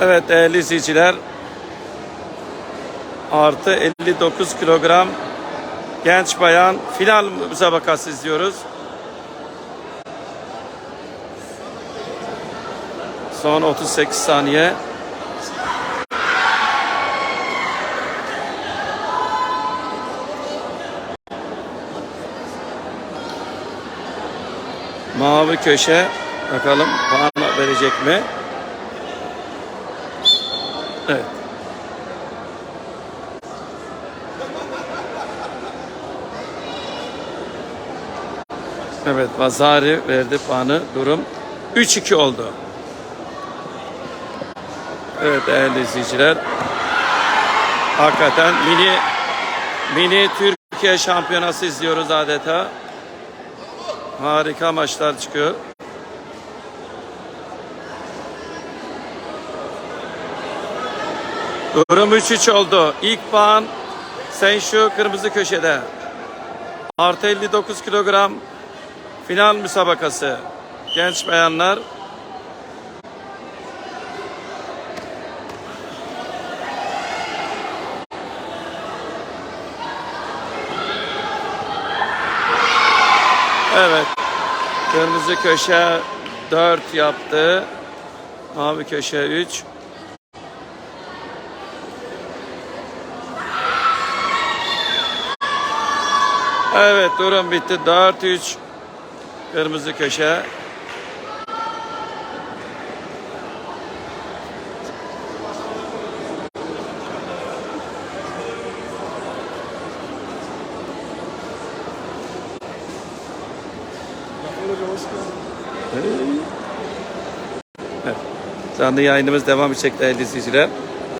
Evet değerli izleyiciler. Artı 59 kilogram genç bayan final müsabakası izliyoruz. Son 38 saniye. Mavi köşe bakalım puan verecek mi? Evet. Evet Vazari verdi puanı. Durum 3-2 oldu. Evet değerli izleyiciler. Hakikaten mini mini Türkiye şampiyonası izliyoruz adeta. Harika maçlar çıkıyor. Durum 3-3 oldu. İlk puan sen şu kırmızı köşede. Artı 59 kilogram final müsabakası. Genç bayanlar. Evet. Kırmızı köşe 4 yaptı. Mavi köşe 3. Evet durum bitti. 4-3. Kırmızı köşe. Evet. Canlı yayınımız devam edecek değerli izleyiciler.